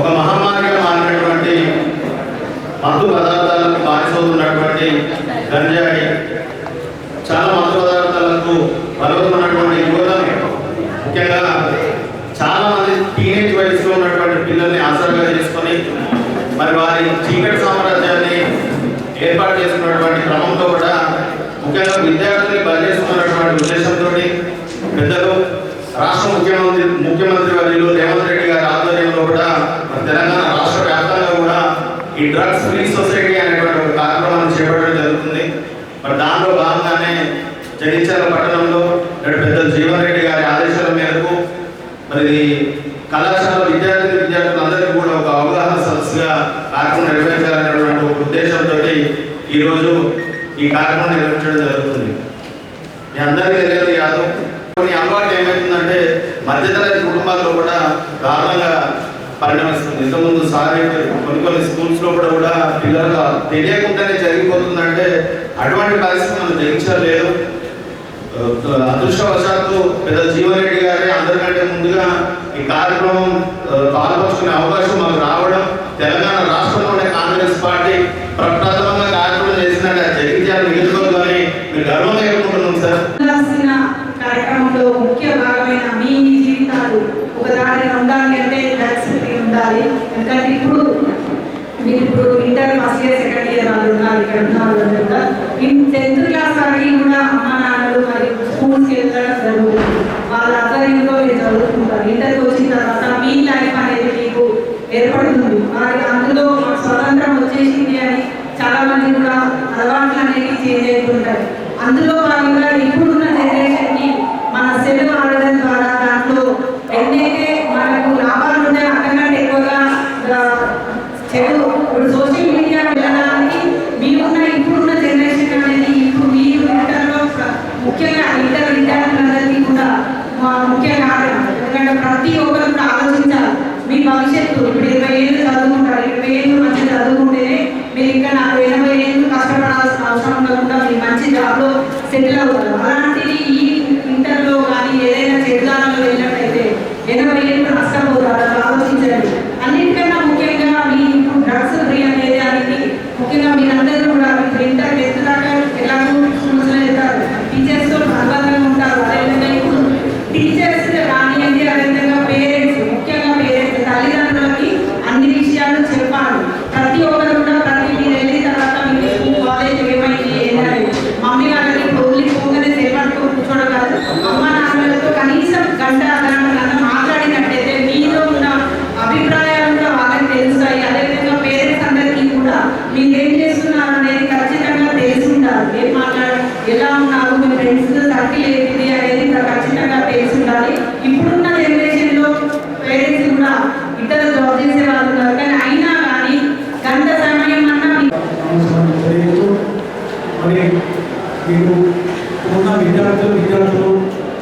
ఒక మహమ్మారిగా మారినటువంటి మత్తు పదార్థాలకు బానిసవుతున్నటువంటి గంజాయి చాలా మత్తు పదార్థాలకు బలవుతున్నటువంటి యువతను ముఖ్యంగా చాలా మంది టీనేజ్ వయసులో ఉన్నటువంటి పిల్లల్ని ఆసరాగా చేసుకొని మరి వారి చీకటి సామ్రాజ్యాన్ని ఏర్పాటు చేసుకున్నటువంటి క్రమంలో కూడా ముఖ్యంగా విద్యార్థుల్ని బలి చేసుకున్నటువంటి ఉద్దేశంతో పెద్దలు రాష్ట్ర ముఖ్యమంత్రి ముఖ్యమంత్రి వర్యులు రేవంత్ రెడ్డి గారి ఆధ్వర్యంలో కూడా మన తెలంగాణ రాష్ట్ర వ్యాప్తంగా కూడా ఈ డ్రగ్స్ ఫ్రీ సొసైటీ అనేటువంటి ఒక కార్యక్రమాన్ని చేపట్టడం జరుగుతుంది. మరి దానిలో భాగంగానే జగిత్యాల పట్టణంలో నేడు పెద్దలు జీవన్ రెడ్డి గారి ఆదేశాల మేరకు మరి కళాశాల విద్యార్థి విద్యార్థులందరికీ కూడా ఒక అవగాహన సదస్సుగా కార్యక్రమం నిర్వహించాలనేటువంటి ఒక ఉద్దేశంతో ఈరోజు ఈ కార్యక్రమం నిర్వహించడం జరుగుతుంది. మీ అందరికీ తెలియదు కాదు కొన్ని అలవాటు ఏమవుతుందంటే మధ్యతరగతి కుటుంబాల్లో కూడా దారుణంగా పరిణమిస్తుంది ఇంతకుముందు సార్ చెప్పారు. కొన్ని కొన్ని స్కూల్స్లో కూడా కూడా పిల్లలు తెలియకుండానే జరిగిపోతుందంటే అటువంటి పరిస్థితి మనం జయించలేదు అదృష్టవశాత్తు పెద్ద జీవన్రెడ్డి గారే అందరికంటే ముందుగా ఈ కార్యక్రమం పాల్పంచుకునే అవకాశం మాకు రావడం తెలంగాణ రాష్ట్రంలోనే కాంగ్రెస్ పార్టీ ప్రప్రథమంగా కార్యక్రమం చేసినట్టు జగిత్యాల నియోజకవర్గాన్ని మీరు గర్వంగా చెప్పుకుంటున్నారు సార్ ఉండాల్సిన కార్యక్రమంలో ముఖ్య భాగమైన మీ జీవితాలు ఒక దారిన ఉండాలి అంటే డ్రగ్స్ ఫ్రీ ఉండాలి ఎందుకంటే ఇప్పుడు మీరు ఇప్పుడు inter first year second year వాళ్ళు ఉన్నారు ఇక్కడ ఉన్న వాళ్ళు కూడా టెన్త్ క్లాస్ కూడా అమ్మ నాన్నలు మరి స్కూల్స్కి వెళ్ళడం జరుగుతుంది వాళ్ళ ఆధ్వర్యంలో మీరు చదువుకుంటారు ఇంటర్కి వచ్చిన తర్వాత మీ లైఫ్ అనేది మీకు ఏర్పడుతుంది. మరి అందులో స్వతంత్రం వచ్చేసింది అని చాలా మంది కూడా అలవాట్లు అనేవి చేంజ్ అవుతుంటాయి. అందులో భాగంగా ఇప్పుడున్న జనరేషన్కి మన సెల్ ఆడడం ద్వారా దాంట్లో ఎన్నైతే మనకు లాభాలు ఉన్నాయో అంతకంటే ఎక్కువగా ఆ, చెడు ఇప్పుడు సోషల్ మీడియా వెళ్ళడానికి మీరున్న ఇప్పుడున్న జనరేషన్ అనేది ఇప్పుడు మీరు ఇంటర్లో ప్ర- ముఖ్యంగా ఇంటర్ విద్యార్థులందరికీ కూడా మా ముఖ్య కారణం ఎందుకంటే ప్రతి ఒక్కరు కూడా ఆలోచించాలి మీ భవిష్యత్తు ఇప్పుడు ఇరవై ఏళ్ళు చదువుకుంటారు ఇరవై ఏళ్ళు మంచి చదువుకుంటేనే మీరు ఇంకా నాకు ఎనభై ఏళ్ళు కష్టపడాల్సిన అవసరం లేకుండా మీరు మంచి జాబ్లో సెటిల్ అవుతారు అలాంటిది ఈ ఇంటర్లో కానీ ఏదైనా చెడుదానంలో వెళ్ళినట్టయితే ఎనభై ఏళ్ళు నష్టపోతారు అలా ఆలోచించండి అన్నిటికన్నా ముఖ్యంగా మీ ఇప్పుడు డ్రగ్స్ ఫ్రీ అనేది దానికి ముఖ్యంగా మీరందరూ కూడా ఇప్పుడు ఇంటర్ టెన్త్ దాకా ఎలాగో స్కూల్స్లో వెళ్తారు టీచర్స్తో అనుబంధంగా ఉంటారు అదేవిధంగా ఇప్పుడు టీచర్స్ కానివ్వండి అదేవిధంగా పేరెంట్స్ ముఖ్యంగా పేరెంట్స్ తల్లిదండ్రులకి అన్ని విషయాలు చెప్పాలి ప్రతి ఒక్కరు కూడా ప్రతి మీరు వెళ్ళిన తర్వాత మీకు స్కూల్ కాలేజ్ ఏమైంది ఏంటని మమ్మీ వాళ్ళకి ఇప్పుడు ఓన్లీ పోగానే సేపట్టుకొని కూర్చోవడం కాదు అమ్మ నాన్నలతో కనీసం గంట గంట కన్నా మాట్లాడినట్టయితే మీలో ఉన్న అభిప్రాయాలు కూడా వాళ్ళకి తెలుస్తాయి అదేవిధంగా పేరెంట్స్ అందరికీ కూడా మీరు ఏం చేస్తున్నారు అనేది ఖచ్చితంగా తెలిసి ఉండాలి ఏం మాట్లాడ ఎలా ఉన్నారు మీ ఫ్రెండ్స్ సర్కిల్ ఏంటిది అనేది కూడా ఖచ్చితంగా తెలిసి ఉండాలి ఇప్పుడున్న జనరేషన్లో పేరెంట్స్ కూడా ఇద్దరు జాబ్ చేసే వాళ్ళు ఉన్నారు కానీ అయినా కానీ గంట సమయం అన్నా మీ అవసరం తెలియదు మరి మీకు ఉన్న విద్యార్థులు విద్యార్థులు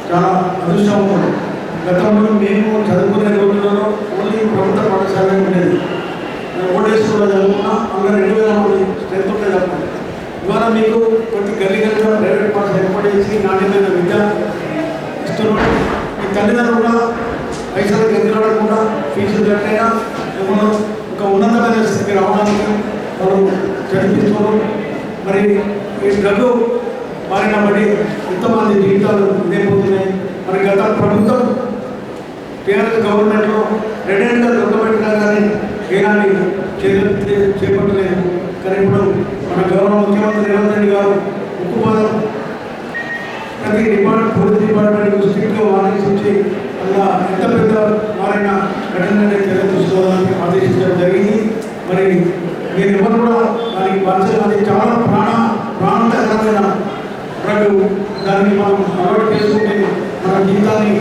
చాలా అదృష్టవంతులు గతంలో మేము చదువుకునే రోజులలో ఓన్లీ ప్రభుత్వ పాఠశాల ఉండేది ఓల్డ్ ఏజ్ స్కూల్లో చదువుకున్నా అందులో రెండు వేల మంది స్ట్రెంత్ ఉంటే తప్ప ఇవాళ మీకు ప్రతి గల్లీ గల్లీగా ప్రైవేట్ పాఠశాల నాణ్యమైన విద్య ఇస్తున్నాడు ఈ తల్లిదండ్రులు కూడా పైసలకు ఎదురడకుండా ఫీజులు కట్టైనా ఏమన్నా ఒక ఉన్నతమైన స్థితికి రావడానికి వాళ్ళు చదివిస్తున్నారు మరి ఈ డ్రగ్ మారిన బట్టి ఎంతమంది జీవితాలు ఇదైపోతున్నాయి మరి గత ప్రభుత్వం టీఆర్ఎస్ గవర్నమెంట్లో రెండేళ్ళుగా దొరకబెట్టినా కానీ ఏనాటి చేపట్టలేదు. కానీ ఇప్పుడు మన గౌరవ ముఖ్యమంత్రి రేవంత్ రెడ్డి గారు ఉక్కుపాదం ప్రతి డిపార్ట్మెంట్ పోలీస్ డిపార్ట్మెంట్ స్ట్రిక్ట్గా ఆదేశించి అలా ఎంత పెద్ద మారిన ఘటనని చర్యలు తీసుకోవాలని ఆదేశించడం జరిగింది. మరి మీరు ఎవరు కూడా దానికి పరిచయం చాలా ప్రాణ ప్రాణకరమైన డ్రగ్. దాన్ని మనం అలవాటు చేసుకుంటే మన జీవితాన్ని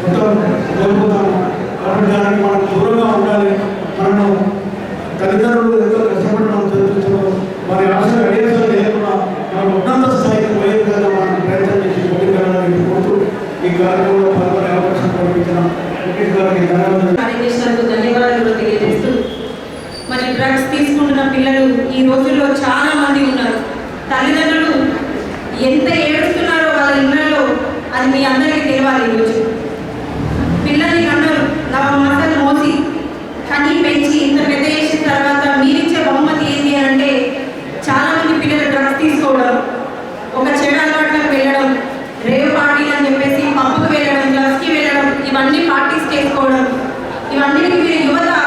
మొత్తం కోల్పోతాము కాబట్టి దానికి మనం దూరంగా ఉండాలి. మనము తల్లిదండ్రులు ఎంతో కష్టపడి మనం చదివిస్తున్నాం వారి ఆశ అడిగేసాలు లేకుండా మనం ఉన్నత స్థాయికి పోయే విధంగా మనం ప్రయత్నం చేసి ముందుకెళ్ళాలని కోరుతూ ఈ కార్యక్రమంలో పాల్గొనే అవకాశం కల్పించిన గారికి ధన్యవాదాలు ధన్యవాదాలు తెలియజేస్తూ మరి డ్రగ్స్ తీసుకుంటున్న పిల్లలు ఈ రోజుల్లో చాలా మంది ఉన్నారు. తల్లిదండ్రులు ఎంత ఏడుస్తున్నారో వాళ్ళ ఇళ్ళలో అది మీ అందరికీ తెలియాలి ఈరోజు ഈ വണ്ടിയിൽ യുവത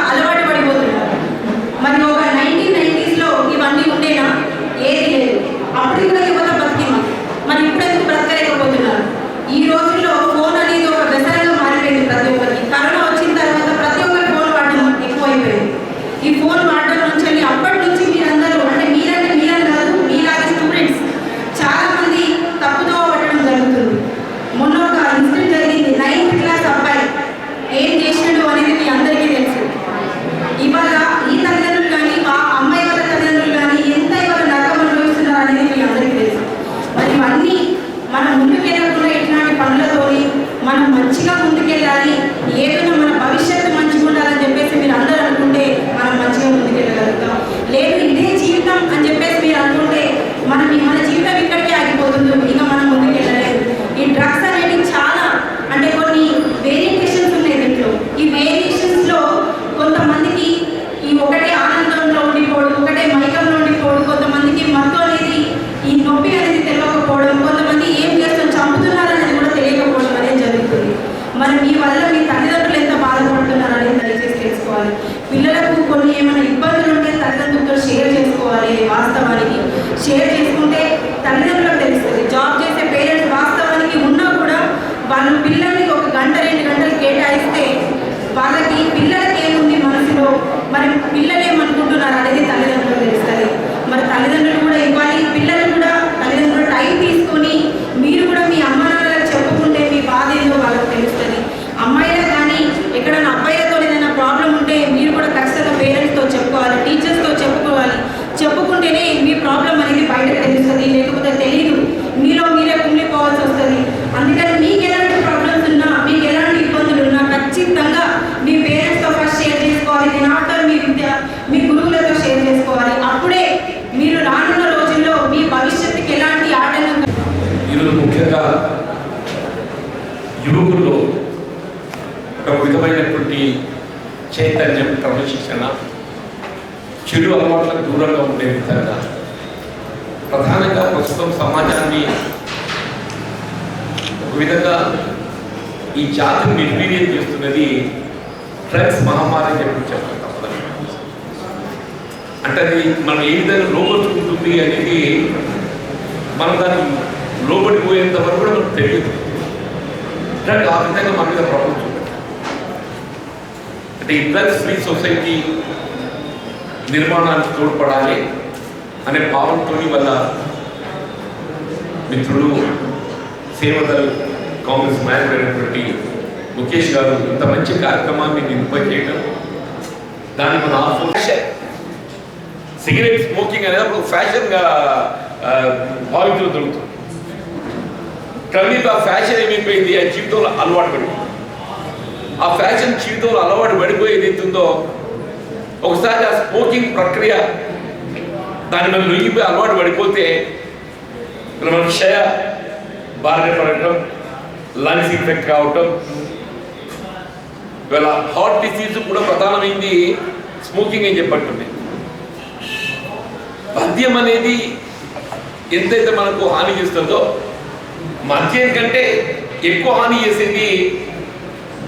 దూరంగా ఉండే విధంగా. ప్రధానంగా ప్రస్తుతం సమాజాన్ని ఒక విధంగా ఈ జాతిని నిర్వీర్యం చేస్తున్నది డ్రగ్స్ మహమ్మారి అని చెప్పి చెప్పాలి అంటే అది మనం ఏ విధంగా లోపరుచుకుంటుంది అనేది మనం దాన్ని లోబడిపోయేంత వరకు కూడా మనకు తెలియదు. డ్రగ్ ఆ విధంగా మన మీద ప్రభుత్వం అంటే ఈ డ్రగ్స్ ఫ్రీ సొసైటీ నిర్మాణానికి తోడ్పడాలి అనే భావంతో వల్ల మిత్రుడు సేవదల్ కాంగ్రెస్ నాయకుడు అయినటువంటి ముఖేష్ గారు ఇంత మంచి కార్యక్రమాన్ని నిర్వహణ చేయడం దాన్ని మన ఫ్యాషన్. సిగరెట్ స్మోకింగ్ అనేది అప్పుడు ఫ్యాషన్గా భావితులు దొరుకుతుంది క్రమేపీ ఆ ఫ్యాషన్ ఏమైపోయింది? ఆ జీవితంలో అలవాటు పడిపోయింది ఆ ఫ్యాషన్ జీవితంలో అలవాటు పడిపోయేది ఏదైతుందో ఒకసారి ఆ స్మోకింగ్ ప్రక్రియ దాని మనం లొంగిపోయి అలవాటు పడిపోతే మన క్షయ బారిన పడటం లంగ్స్ ఇన్ఫెక్ట్ కావటం ఇవాళ హార్ట్ డిసీజ్ కూడా ప్రధానమైంది స్మోకింగ్ అని చెప్పట్టుంది మద్యం అనేది ఎంతైతే మనకు హాని చేస్తుందో మద్యం కంటే ఎక్కువ హాని చేసేది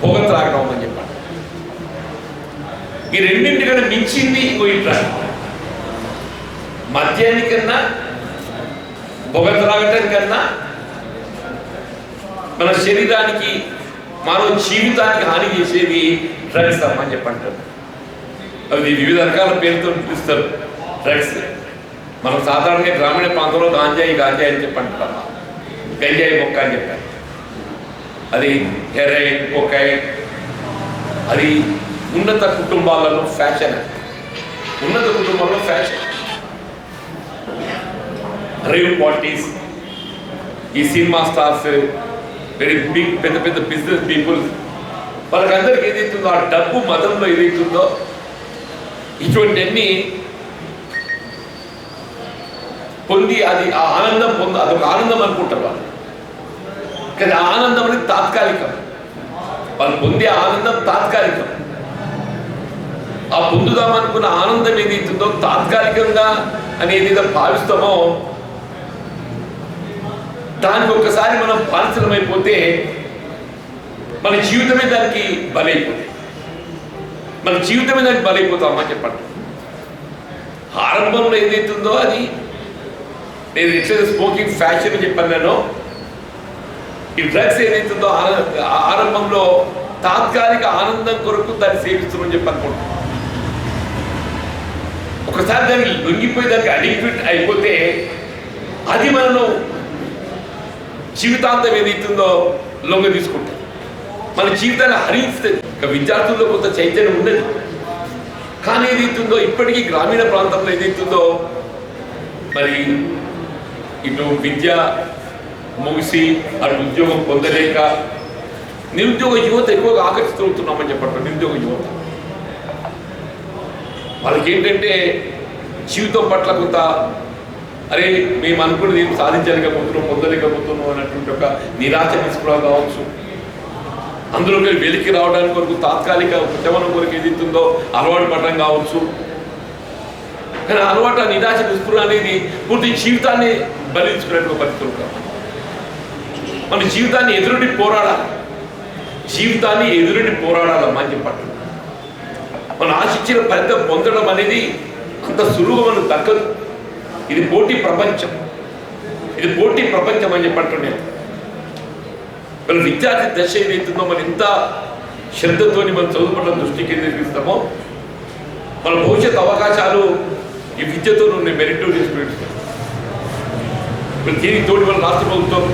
పొగ త్రాగడం అని చెప్పండి ఈ రెండింటికన్నా మించింది ఇంకో ఇట్లా మద్యానికన్నా పొగ త్రాగటం కన్నా మన శరీరానికి మన జీవితానికి హాని చేసేది డ్రగ్స్ అని చెప్పంటారు. అవి వివిధ రకాల పేరుతో పిలుస్తారు. డ్రగ్స్ మనం సాధారణంగా గ్రామీణ ప్రాంతంలో గాంజాయి గాంజాయి అని చెప్పంటాం. గంజాయి మొక్క అని చెప్పారు అది హెరైన్ కొకైన్. అది ఉన్నత కుటుంబాలలో ఫ్యాషన్ ఉన్నత కుటుంబంలో ఫ్యాషన్ రేవ్ పార్టీస్ ఈ సినిమా స్టార్స్ వెరీ బిగ్ పెద్ద పెద్ద బిజినెస్ పీపుల్ వాళ్ళకందరికి ఏదైతుందో ఆ డబ్బు మతంలో ఏదైతుందో ఇటువంటివన్నీ పొంది అది ఆ ఆనందం పొంద అదొక ఆనందం అనుకుంటారు వాళ్ళు. కానీ ఆ ఆనందం అనేది తాత్కాలికం. వాళ్ళు పొందే ఆనందం తాత్కాలికం. ఆ పొందుదాం అనుకున్న ఆనందం ఏదైతుందో తాత్కాలికంగా అనేది భావిస్తామో దానికి ఒక్కసారి మనం బానిసలమైపోతే మన జీవితమే దానికి బలైపోతుంది మన జీవితమే దానికి బలైపోతామా చెప్పండి. ఆరంభంలో ఏదైతుందో అది నేను ఎట్లయితే స్మోకింగ్ ఫ్యాషన్ అని చెప్పాను నేను. ఈ డ్రగ్స్ ఏదైతుందో ఆరంభంలో తాత్కాలిక ఆనందం కొరకు దాన్ని సేవిస్తున్నామని చెప్పి అనుకుంటున్నాను ఒకసారి దానికి లొంగిపోయి దానికి అడిక్ట్ అయిపోతే అది మనను జీవితాంతం ఏదైతుందో లొంగ తీసుకుంటాం మన జీవితాన్ని హరిస్తుంది ఇక విద్యార్థుల్లో కొంత చైతన్యం ఉండదు. కానీ ఏదైతుందో ఇప్పటికీ గ్రామీణ ప్రాంతంలో ఏదైతుందో మరి ఇటు విద్య ముగిసి అటు ఉద్యోగం పొందలేక నిరుద్యోగ యువత ఎక్కువగా ఆకర్షితున్నామని చెప్పండి నిరుద్యోగ యువత. వాళ్ళకి ఏంటంటే జీవితం పట్ల కొంత అరే మేము అనుకున్నది ఏం సాధించలేకపోతున్నాం పొందలేకపోతున్నాం అన్నటువంటి ఒక నిరాశ నిస్పృహ కావచ్చు. అందులోకి వెలికి రావడానికి కొరకు తాత్కాలిక ఉద్యమనం కొరకు ఏదైతుందో అలవాటు పడడం కావచ్చు. కానీ అలవాటు ఆ నిరాశ నిస్పృహ అనేది పూర్తి జీవితాన్ని బలించుకున్నట్టు పరిస్థితులు కావు మన జీవితాన్ని ఎదురుండి పోరాడాలి. జీవితాన్ని ఎదురుండి పోరాడాలమ్మా అని చెప్పండి మనం ఆశించిన ఫలితం పొందడం అనేది అంత సులువు మనకు దక్కదు ఇది పోటీ ప్రపంచం. ఇది పోటీ ప్రపంచం అని చెప్పంటాను నేను మన విద్యార్థి దశ ఏదైతుందో మనం ఎంత శ్రద్ధతోని మనం చదువుకోవడం దృష్టి కేంద్రీకరిస్తామో మన భవిష్యత్ అవకాశాలు ఈ విద్యతో ఉన్న మెరిటోరియస్ స్టూడెంట్స్ ఇప్పుడు దీనికి మన రాష్ట్ర ప్రభుత్వం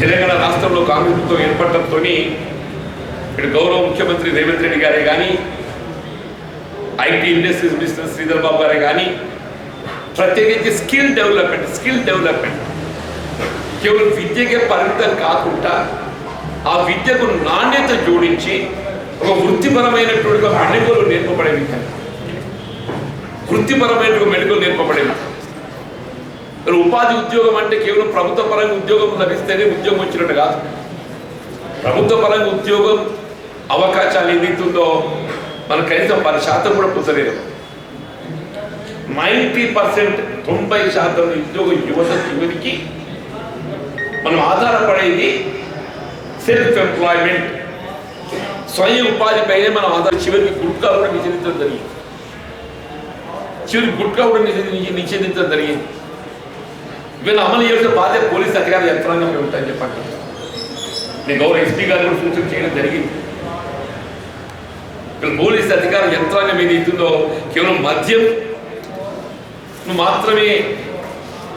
తెలంగాణ రాష్ట్రంలో కాంగ్రెస్ ప్రభుత్వం ఏర్పడటంతో ఇక్కడ గౌరవ ముఖ్యమంత్రి రేవంత్ రెడ్డి గారే కానీ IT industries minister Sridhar Babu గారే కానీ ప్రత్యేకించి స్కిల్ డెవలప్మెంట్ స్కిల్ డెవలప్మెంట్. కేవలం విద్యకే పరిమితం కాకుండా ఆ విద్యకు నాణ్యత జోడించి ఒక వృత్తిపరమైనటువంటి ఒక మెడికల్ నేర్పబడే విద్య. వృత్తిపరమైన ఒక నేర్పబడే విద్య. మరి ఉపాధి ఉద్యోగం అంటే కేవలం ప్రభుత్వ పరంగా ఉద్యోగం లభిస్తేనే ఉద్యోగం వచ్చినట్టు కాదు. ప్రభుత్వ పరంగా ఉద్యోగం అవకాశాలు ఏదైతుందో మన కనీసం పది శాతం కూడా పుచ్చలేదు నైంటీ పర్సెంట్ తొంభై శాతం ఉద్యోగ యువత యువతికి మనం ఆధారపడేది సెల్ఫ్ ఎంప్లాయ్మెంట్ స్వయం ఉపాధిపైనే మనం ఆధార చివరికి గుట్కా కూడా నిషేధించడం జరిగింది. చివరికి గుట్కా కూడా నిషేధించడం జరిగింది. వీళ్ళు అమలు చేసిన బాధ్యత పోలీస్ అధికార యంత్రాంగం ఉంటాయని చెప్పండి. నేను గౌరవ ఎస్పీ గారు కూడా సూచన చేయడం జరిగింది. పోలీస్ అధికార యంత్రాంగం మీద ఇస్తుందో కేవలం మద్యం? మాత్రమే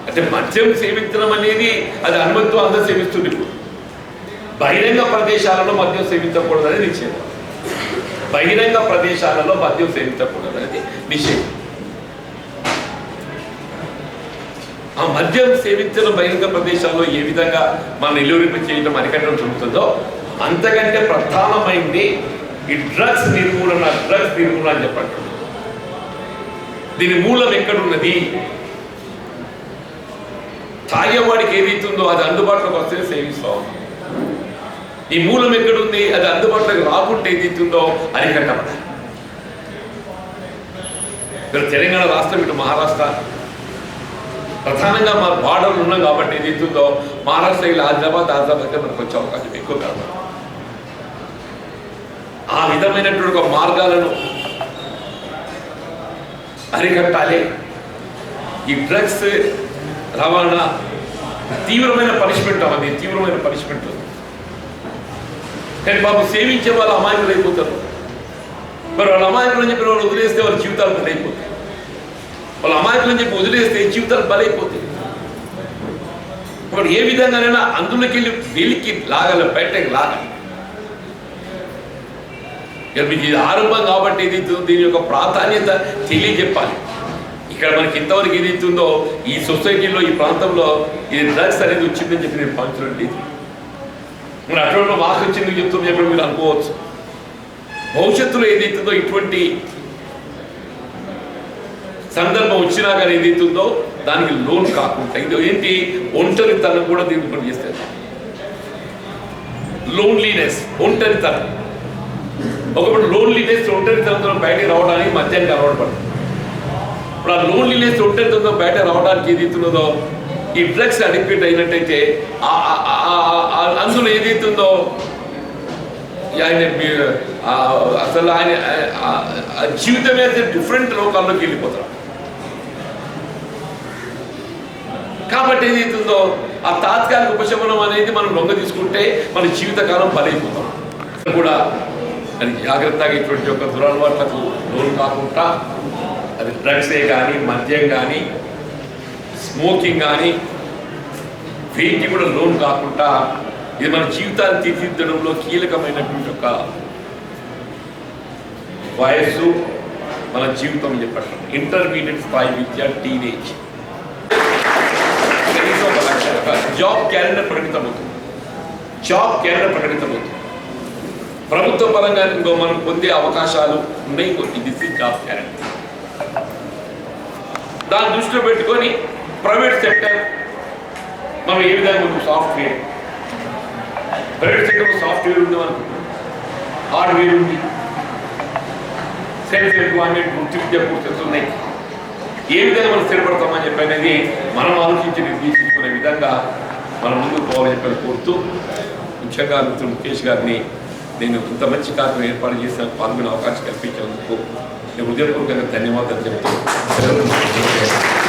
అంటే మద్యం సేవించడం అనేది అది అనుమతితో అందరూ సేవిస్తుంది ఇప్పుడు. బహిరంగ ప్రదేశాలలో మద్యం సేవించకూడదు అనేది నిషేధం. బహిరంగ ప్రదేశాలలో మద్యం సేవించకూడదు అనేది నిషేధం. ఆ మద్యం సేవించడం బహిరంగ ప్రదేశాల్లో ఏ విధంగా మన నిలువరింపు చేయడం అరికట్టడం జరుగుతుందో అంతకంటే ప్రధానమైంది ఈ డ్రగ్స్ నిర్మూలన డ్రగ్స్ నిర్మూలన అని చెప్పండి దీని మూలం ఎక్కడున్నది? తాగేవాడికి ఏదైతుందో అది అందుబాటులోకి వస్తే సేవిస్తా. ఉన్నాం ఈ మూలం ఎక్కడుంది? అది అందుబాటులోకి రాకుంటే ఏదైతుందో అరికట్టబడాలి ఇక్కడ తెలంగాణ రాష్ట్రం ఇటు మహారాష్ట్ర ప్రధానంగా మా బార్డర్లు ఉన్నాం కాబట్టి ఏదైతుందో మహారాష్ట్ర ఇలా హైదరాబాద్ హైదరాబాద్ మనకు వచ్చే అవకాశం ఎక్కువ కాదు. ఆ విధమైనటువంటి ఒక మార్గాలను అరికట్టాలి. ఈ డ్రగ్స్ రవాణా తీవ్రమైన పనిష్మెంట్ అవన్నీ తీవ్రమైన పనిష్మెంట్. కానీ బాబు సేవించే వాళ్ళు అమాయకులు అయిపోతారు. మరి వాళ్ళ అమాయకులు అని చెప్పి వాళ్ళు వదిలేస్తే వాళ్ళ జీవితాలు బలైపోతాయి. వాళ్ళ అమాయకులు అని చెప్పి వదిలేస్తే జీవితాలు బలైపోతాయి. ఇప్పుడు ఏ విధంగానైనా అందులోకి వెళ్ళి వెలికి లాగాలి బయటకి లాగాలి. మీకు ఇది ఆరంభం కాబట్టి ఇది దీని యొక్క ప్రాధాన్యత తెలియజెప్పాలి. ఇక్కడ మనకి ఇంతవరకు ఏది ఇస్తుందో ఈ సొసైటీలో ఈ ప్రాంతంలో ఇది డ్రగ్స్ అనేది వచ్చిందని చెప్పి నేను పంచడం లేదు. మరి అటువంటి మాకు వచ్చింది చెప్తుంది చెప్పి మీరు అనుకోవచ్చు. భవిష్యత్తులో ఏదైతుందో ఇటువంటి సందర్భం వచ్చినా కానీ ఏదైతుందో దానికి లోన్ కాకుండా ఇది ఏంటి? ఒంటరితనం కూడా దీన్ని చేస్తారు లోన్లీనెస్ ఒంటరితనం. ఒకప్పుడు లోన్లీనెస్ ఒంటరితనంతో బయటకు రావడానికి మద్యానికి అలవాటు పడుతుంది ఇప్పుడు ఆ లోన్లీనెస్ ఒంటరితనంతో బయట రావడానికి ఏది ఇస్తున్నదో ఈ డ్రగ్స్ అడిక్ట్ అయినట్టయితే ఆ- ఏది ఇస్తుందో అందులో ఏదైతుందో ఆయన అసలు ఆయన జీవితమే డిఫరెంట్ లోకాల్లోకి వెళ్ళిపోతారు కాబట్టి ఏదైతుందో ఆ తాత్కాలిక ఉపశమనం అనేది మనం లొంగ తీసుకుంటే మన జీవితకాలం బలైపోతాం. కూడా అది జాగ్రత్తగా ఇటువంటి యొక్క దురలవాట్లకు లోన్ కాకుండా అది డ్రగ్సే కానీ మద్యం కానీ స్మోకింగ్ కానీ వీటికి కూడా లోన్ కాకుండా ఇది మన జీవితాన్ని తీర్చిదిద్దడంలో కీలకమైనటువంటి ఒక వయస్సు మన జీవితం చెప్పటం ఇంటర్మీడియట్ స్థాయి విద్య టీనేజ్ కనీసం ఒక లక్ష జాబ్ క్యాలెండర్ ప్రకటితమవుతుంది. జాబ్ క్యాలెండర్ ప్రకటితమవుతుంది. ప్రభుత్వ పరంగా ఇంకో మనం పొందే అవకాశాలు ఉన్నాయి. కొన్ని దిస్ ఇస్ జాబ్ గ్యారంటీ దాన్ని దృష్టిలో పెట్టుకొని ప్రైవేట్ సెక్టర్ మనం ఏ విధంగా సాఫ్ట్వేర్ ప్రైవేట్ సెక్టర్ సాఫ్ట్వేర్ ఉంది మనకు. హార్డ్వేర్ ఉంది. సెల్ఫ్ ఎంప్లాయ్మెంట్ వృత్తి విద్యా కోర్సెస్ ఉన్నాయి. ఏ విధంగా మనం స్థిరపడతామని చెప్పి అనేది మనం ఆలోచించి నిర్దేశించుకునే విధంగా మనం ముందుకు పోవాలని చెప్పి కోరుతూ ముఖ్యంగా మిత్రుడు ముఖేష్ గారిని నేను ఇంత మంచి కార్యక్రమం ఏర్పాటు చేసిన పాల్గొనే అవకాశం కల్పించినందుకు నేను హృదయపూర్వకంగా ధన్యవాదాలు చెప్తూ సెలవు తీసుకుంటున్నాను.